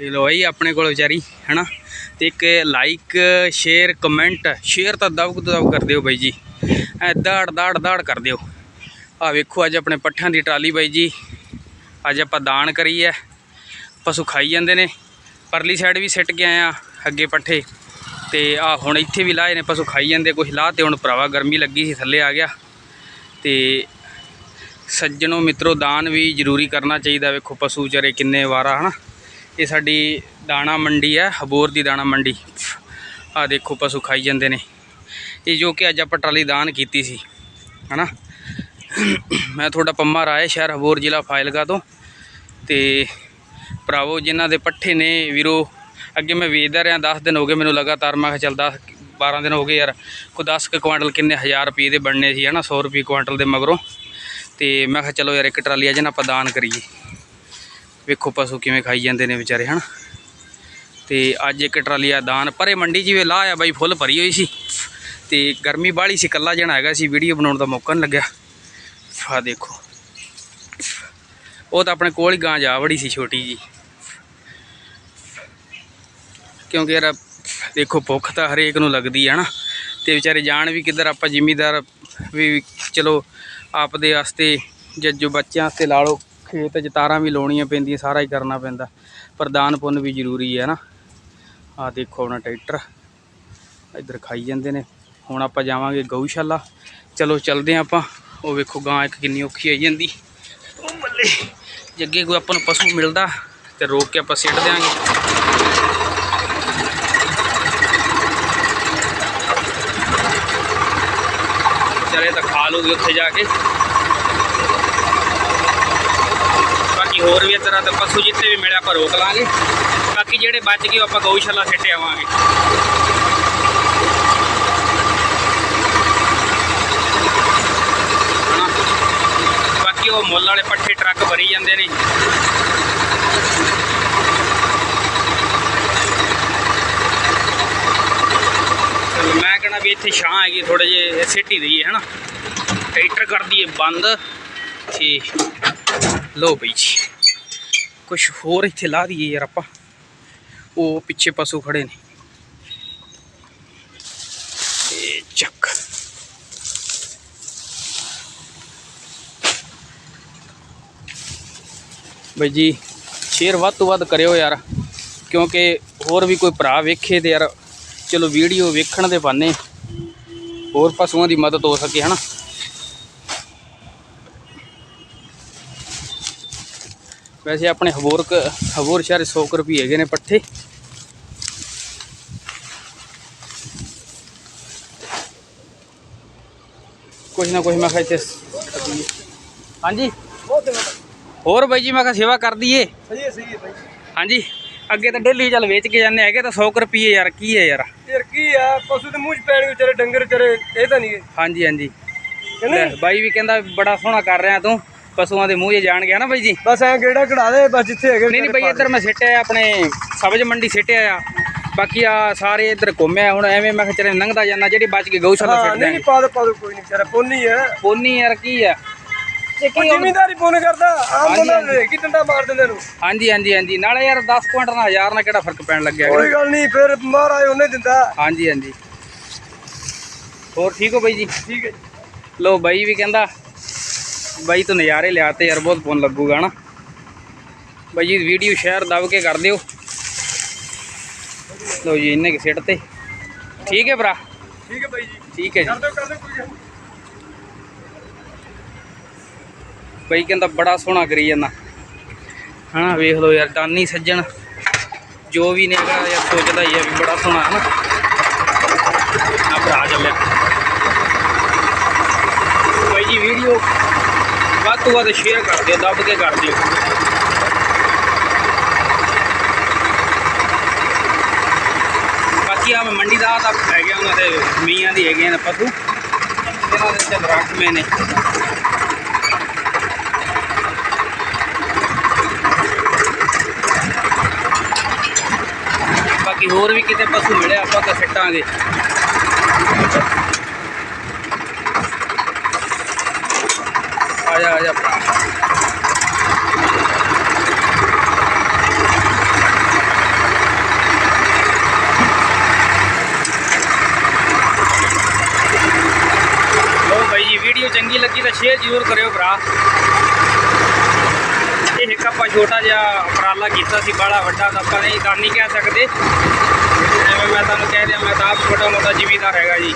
ਇਹ ਲੋ ਆਈ ਆਪਣੇ ਕੋਲ ਵਿਚਾਰੀ, ਹੈਨਾ? ਤੇ ਇੱਕ ਲਾਈਕ ਸ਼ੇਅਰ ਕਮੈਂਟ ਸ਼ੇਅਰ ਤਾਂ ਦਬ ਦਬ ਕਰ ਦਿਓ ਬਾਈ ਜੀ। ਐ ਦਾੜ ਦਾੜ ਦਾੜ ਕਰ ਦਿਓ। ਆ ਵੇਖੋ, ਅੱਜ ਆਪਣੇ ਪੱਠਿਆਂ ਦੀ ਟਰਾਲੀ ਬਾਈ ਜੀ। ਅੱਜ ਆਪਾਂ ਦਾਨ ਕਰੀ ਐ। ਪਸ਼ੂ ਖਾਈ ਜਾਂਦੇ ਨੇ। ਪਰਲੀ ਸਾਈਡ ਵੀ ਸਿੱਟ ਕੇ ਆਏ ਆ ਅੱਗੇ ਪੱਠੇ। ਤੇ ਆ ਹੁਣ ਇੱਥੇ ਵੀ ਲਾਏ ਨੇ ਪਸ਼ੂ ਖਾਈ ਜਾਂਦੇ, ਕੁਛ ਲਾਹ ਤੇ ਹੁਣ ਭਰਾਵਾ, ਗਰਮੀ ਲੱਗੀ ਸੀ, ਥੱਲੇ ਆ ਗਿਆ। ਤੇ ਸੱਜਣੋ ਮਿੱਤਰੋ, ਦਾਨ ਵੀ ਜ਼ਰੂਰੀ ਕਰਨਾ ਚਾਹੀਦਾ। ਵੇਖੋ ਪਸ਼ੂ ਵਿਚਾਰੇ ਕਿੰਨੇ ਵਾਰਾ, ਹਨਾ? ਇਹ ਸਾਡੀ ਦਾਣਾ ਮੰਡੀ ਹੈ ਹਬੋਰ ਦੀ ਦਾਣਾ ਮੰਡੀ। ਆ ਦੇਖੋ, ਪਸ਼ੂ ਖਾਈ ਜਾਂਦੇ ਨੇ। ਇਹ ਜੋ ਕਿ ਅੱਜ ਆਪਾਂ ਟਰਾਲੀ ਦਾਨ ਕੀਤੀ ਸੀ, ਹਨਾ? ਮੈਂ ਤੁਹਾਡਾ ਪੰਮਾ ਰਾਏ, ਸ਼ਹਿਰ ਹਬੋਰ ਜ਼ਿਲ੍ਹਾ ਫਾਇਲਗਾ ਤੋਂ। ਤੇ ਭਰਾਵੋ, ਜਿਨ੍ਹਾਂ ਦੇ ਪੱਠੇ ਨੇ, ਵੀਰੋ, ਅੱਗੇ ਮੈਂ ਵੇਚਦਾ ਰਿਹਾ 10 ਦਿਨ ਹੋ ਗਏ ਮੈਨੂੰ ਲਗਾਤਾਰ, ਮੈਂ ਕਿਹਾ ਚੱਲ 10 12 ਦਿਨ ਹੋ ਗਏ ਯਾਰ ਕੋ 10 ਕੁ ਕੁਆਂਟਲ ਕਿੰਨੇ ਹਜ਼ਾਰ ਰੁਪਏ ਦੇ ਬਣਨੇ ਸੀ, ਹਨਾ? 100 ਰੁਪਏ ਕੁਆਂਟਲ ਦੇ ਮਗਰੋਂ। ਤੇ ਮੈਂ ਕਿਹਾ ਚਲੋ ਯਾਰ, ਇੱਕ ਟਰਾਲੀ ਅੱਜ ਨਾ ਆਪਾਂ ਦਾਨ ਕਰੀਏ। ਵੇਖੋ ਪਸ਼ੂ ਕਿਵੇਂ ਖਾਈ ਜਾਂਦੇ ਨੇ ਵਿਚਾਰੇ, ਹਨ? ਤੇ ਅੱਜ ਇੱਕ ਟਰਾਲੀ ਆ ਦਾਨ, ਪਰੇ ਮੰਡੀ ਜਿਵੇਂ ਲਾਹ ਆ ਬਾਈ, ਫੁੱਲ ਭਰੀ ਹੋਈ ਸੀ। ਤੇ ਗਰਮੀ ਬਾਹਲੀ ਸੀ ਕੱਲਾ ਜਣਾ ਹੈਗਾ ਸੀ, ਵੀਡੀਓ ਬਣਾਉਣ ਦਾ ਮੌਕਾ ਨਹੀਂ ਲੱਗਿਆ। ਆ ਦੇਖੋ। ਉਹ ਤਾਂ ਆਪਣੇ ਕੋਲ ਹੀ ਗਾਂ ਜਾ ਵੜੀ ਸੀ ਛੋਟੀ ਜੀ। ਕਿਉਂਕਿ ਯਾਰ, ਦੇਖੋ ਭੁੱਖ ਤਾਂ ਹਰੇਕ ਨੂੰ ਲੱਗਦੀ ਹੈ ਨਾ ਤੇ ਵਿਚਾਰੇ ਜਾਣ ਵੀ ਕਿੱਧਰ, ਆਪਾਂ ਜ਼ਿਮੀਦਾਰ ਵੀ ਚਲੋ, ਆਪਦੇ ਵਾਸਤੇ ਜਾਂ ਜੋ ਬੱਚਿਆਂ ਵਾਸਤੇ ਲਾ ਲਓ। ਖੇਤ 'ਚ ਤਾਰਾਂ ਵੀ ਲਾਉਣੀਆਂ ਪੈਂਦੀਆਂ, ਸਾਰਾ ਹੀ ਕਰਨਾ ਪੈਂਦਾ। ਪਰ ਦਾਨ ਪੁੰਨ ਵੀ ਜ਼ਰੂਰੀ ਹੈ ਨਾ। ਆ ਦੇਖੋ ਆਪਣਾ ਟਰੈਕਟਰ, ਇੱਧਰ ਖਾਈ ਜਾਂਦੇ ਨੇ। ਹੁਣ ਆਪਾਂ ਜਾਵਾਂਗੇ ਗਊਸ਼ਾਲਾ। ਚਲੋ ਚੱਲਦੇ ਹਾਂ ਆਪਾਂ। ਉਹ ਵੇਖੋ ਗਾਂ ਇੱਕ ਕਿੰਨੀ ਔਖੀ ਆਈ ਜਾਂਦੀ। ਉਹ ਬੱਲੇ ਜੇ ਕੋਈ ਆਪਾਂ ਨੂੰ ਪਸ਼ੂ ਮਿਲਦਾ ਤੇ ਰੋਕ ਕੇ ਆਪਾਂ ਸਿੱਟ ਦਿਆਂਗੇ। ਚਲੇ ਤਾਂ ਖਾ ਲੂਗੀ ਉੱਥੇ ਜਾ ਕੇ। ਬਾਕੀ ਹੋਰ ਵੀ ਇਸ ਤਰ੍ਹਾਂ ਦੇ ਪਸ਼ੂ ਜਿੱਥੇ ਵੀ ਮਿਲਿਆ ਆਪਾਂ ਰੋਕ ਲਾਂਗੇ। ਬਾਕੀ ਜਿਹੜੇ ਬਚ ਗਏ ਉਹ ਆਪਾਂ ਗਊਸ਼ਾਲਾ ਸਿੱਟੇ ਆਵਾਂਗੇ। ਹਨਾ? ਬਾਕੀ ਉਹ ਮੁੱਲ ਵਾਲੇ ਪੱਠੇ ਟਰੱਕ ਭਰੀ ਜਾਂਦੇ ਨੇ। ਮੈਂ ਕਹਣਾ ਵੀ ਇੱਥੇ ਛਾਂ ਹੈਗੀ ਥੋੜੇ ਜੇ ਸਿੱਟੀ ਹੈ, ਹਨਾ? ਟਰੈਕਟਰ ਕਰਦੀ ਹੈ, ਬੰਦ। ਠੀਕ। ਲੋ ਬਈ ਜੀ। ਕੁਝ ਹੋਰ ਇੱਥੇ ਲਾ ਦਈਏ ਯਾਰ ਆਪਾਂ। ਉਹ ਪਿੱਛੇ ਪਸ਼ੂ ਖੜੇ ਨੇ। ਇਹ ਚੱਕ। ਬਈ ਜੀ, ਸ਼ੇਅਰ ਵੱਧ ਤੋਂ ਵੱਧ ਕਰਿਓ ਯਾਰ। ਕਿਉਂਕਿ ਹੋਰ ਵੀ ਕੋਈ ਭਰਾ ਵੇਖੇ ਤੇ ਯਾਰ, ਚਲੋ ਵੀਡੀਓ ਵੇਖਣ ਦੇ ਬਾਨੇ ਹੋਰ ਪਸ਼ੂਆਂ ਦੀ ਮਦਦ ਹੋ ਸਕੇ, ਹਨਾ? ਵੈਸੇ ਆਪਣੇ ਹਬੋਰ ਹਬੋਰ ਸ਼ਹਿਰ 100 ਕੁ ਰੁਪਏ ਹੈਗੇ ਨੇ ਪੱਠੇ। ਕੁਛ ਨਾ ਕੁਛ ਮੈਂ ਕਿਹਾ ਇੱਥੇ ਹਾਂਜੀ? ਹੋਰ ਬਾਈ ਜੀ ਮੈਂ ਕਿਹਾ ਸੇਵਾ ਕਰ ਦਈਏ। ਸਹੀ ਹੈ ਸਹੀ ਹੈ ਭਾਈ ਹਾਂਜੀ ਅੱਗੇ ਤਾਂ ਡੇਲੀ ਚੱਲ ਵੇਚ ਕੇ ਜਾਂਦੇ ਹੈਗੇ ਤਾਂ 100 ਕੁ ਰੁਪਏ ਯਾਰ ਕੀ ਹੈ ਯਾਰ? ਯਾਰ ਕੀ ਆ ਪਸ਼ੂ ਦੇ ਮੂੰਹ ਚ ਪੈਣਗੇ ਵਿਚਾਰੇ ਡੰਗਰ ਵਿਚਾਰੇ ਇਹ ਤਾਂ ਨਹੀਂ ਹਾਂਜੀ ਹਾਂਜੀ। ਬਾਈ ਵੀ ਕਹਿੰਦਾ ਬੜਾ ਸੋਹਣਾ ਕਰ ਰਿਹਾ ਤੂੰ। ਪਸ਼ੂਆਂ ਦੇ ਮੂੰਹ 'ਚ ਜਾਣ ਗਿਆ ਨਾ ਬਾਈ ਜੀ। ਬਸ ਐ ਗੇੜਾ ਕਢਾ ਦੇ ਬਸ ਜਿੱਥੇ ਹੈਗੇ ਨਹੀਂ ਨਹੀਂ ਬਾਈ ਇੱਧਰ ਮੈਂ ਸਿੱਟਿਆ ਆਪਣੇ ਸਬਜ਼ ਮੰਡੀ ਸਿੱਟਿਆ ਆ। ਬਾਕੀ ਆ ਸਾਰੇ ਇੱਧਰ ਘੁੰਮਿਆ ਹੁਣ ਐਵੇਂ ਮੈਂ ਕਿਹਾ ਚਲੇ ਲੰਘਦਾ ਜਾਂਦਾ ਜਿਹੜੀ ਬਚ ਕੇ ਗਊਸ਼ਾਲਾ ਸਿੱਟ ਨਹੀਂ ਨਹੀਂ ਪਾ ਦੋ ਪਾ ਦੋ ਕੋਈ ਨਹੀਂ ਵਿਚਾਰਾ ਪੁੰਨੀ ਹੈ। ਪੋਨੀ ਯਾਰ ਕੀ ਆ? ਜ਼ਿਮੀਂਦਾਰੀ ਪੁੰਨ ਕਰਦਾ ਆਮ ਬੰਦਾ ਕੀ ਡੰਡਾ ਮਾਰ ਦਿੰਦੇ ਨੂੰ ਹਾਂਜੀ ਹਾਂਜੀ ਹਾਂਜੀ। ਨਾਲੇ ਯਾਰ 10 ਕੁਇੰਟਲ ਨਾਲ 1000 ਨਾਲ ਕਿਹੜਾ ਫ਼ਰਕ ਪੈਣ ਲੱਗਿਆ ਕੋਈ ਗੱਲ ਨਹੀਂ ਫਿਰ ਮਹਾਰਾਜ ਉਹਨੇ ਦਿੰਦਾ। ਹਾਂਜੀ ਹਾਂਜੀ। ਹੋਰ ਠੀਕ ਹੋ ਬਾਈ ਜੀ? ਠੀਕ ਹੈ ਲੋ ਬਾਈ ਵੀ ਕਹਿੰਦਾ ਬਾਈ ਤੋਂ ਨਜ਼ਾਰੇ ਲਿਆਤੇ ਯਾਰ ਬਹੁਤ ਪੁੰਨ ਲੱਗੂਗਾ ਨਾ ਬਾਈ ਜੀ ਵੀਡੀਓ ਸ਼ੇਅਰ ਦਬ ਕੇ ਕਰ ਦਿਓ। ਲੋ ਜੀ ਇੰਨੇ ਕਿ ਸਿੱਟ ਤੇ। ਠੀਕ ਹੈ ਭਰਾ? ਠੀਕ ਹੈ ਬਾਈ ਜੀ। ਠੀਕ ਹੈ ਜੀ। ਕਰ ਦਿਓ ਕਰ ਦਿਓ ਕੋਈ ਗੱਲ ਨੀ। ਬਾਈ ਕਹਿੰਦਾ ਬੜਾ ਸੋਹਣਾ ਕਰੀ ਜਾਂਦਾ। ਹਨਾ ਵੇਖ ਲਓ ਯਾਰ ਦਾਨੀ ਸੱਜਣ। ਜੋ ਵੀ ਨੇਗਾ ਯਾਰ ਸੋਚਦਾ ਹੀ ਹੈ ਵੀ ਬੜਾ ਸੋਹਣਾ ਹਨਾ। ਆ ਭਰਾ ਚੱਲਿਆ। ਬਾਈ ਜੀ ਵੀਡੀਓ ਵੱਧ ਤੋਂ ਵੱਧ ਸ਼ੇਅਰ ਕਰ ਦਿਓ, ਦੱਬ ਕੇ ਕਰ ਦਿਓ। ਬਾਕੀ ਆ ਮੰਡੀ ਦਾ ਤਾਂ ਹੈਗੇ ਉਹਨਾਂ ਦੇ ਮੀਆਂ ਦੀ ਹੈਗੇ ਨੇ ਪਸ਼ੂ ਇਹਨਾਂ ਦੇ ਚੱਲ ਰੱਖਵੇਂ ਨੇ। ਬਾਕੀ ਹੋਰ ਵੀ ਕਿਤੇ ਪਸ਼ੂ ਮਿਲਿਆ ਆਪਾਂ ਤਾਂ ਸਿੱਟਾਂਗੇ। ਆ ਜਾ ਆ ਜਾ ਲੋ ਭਾਈ ਜੀ, ਵੀਡੀਓ ਚੰਗੀ ਲੱਗੀ ਤਾਂ ਸ਼ੇਅਰ ਜ਼ਰੂਰ ਕਰਿਓ ਭਰਾ। ਇਹ ਇੱਕ ਆਪਾਂ ਛੋਟਾ ਜਿਹਾ ਉਪਰਾਲਾ ਕੀਤਾ ਸੀ ਬੜਾ ਵੱਡਾ ਤਾਂ ਆਪਾਂ ਨਹੀਂ, ਤਾਂ ਨਹੀਂ ਕਹਿ ਸਕਦੇ। ਜਿਵੇਂ ਮੈਂ ਤੁਹਾਨੂੰ ਕਹਿ ਰਿਹਾ, ਮੈਂ ਤਾਂ ਛੋਟਾ ਮੋਟਾ ਜ਼ਿਮੀਦਾਰ ਹੈਗਾ ਜੀ।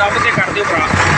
ਦੱਬ ਕੇ ਕਰ ਦਿਓ ਭਰਾ।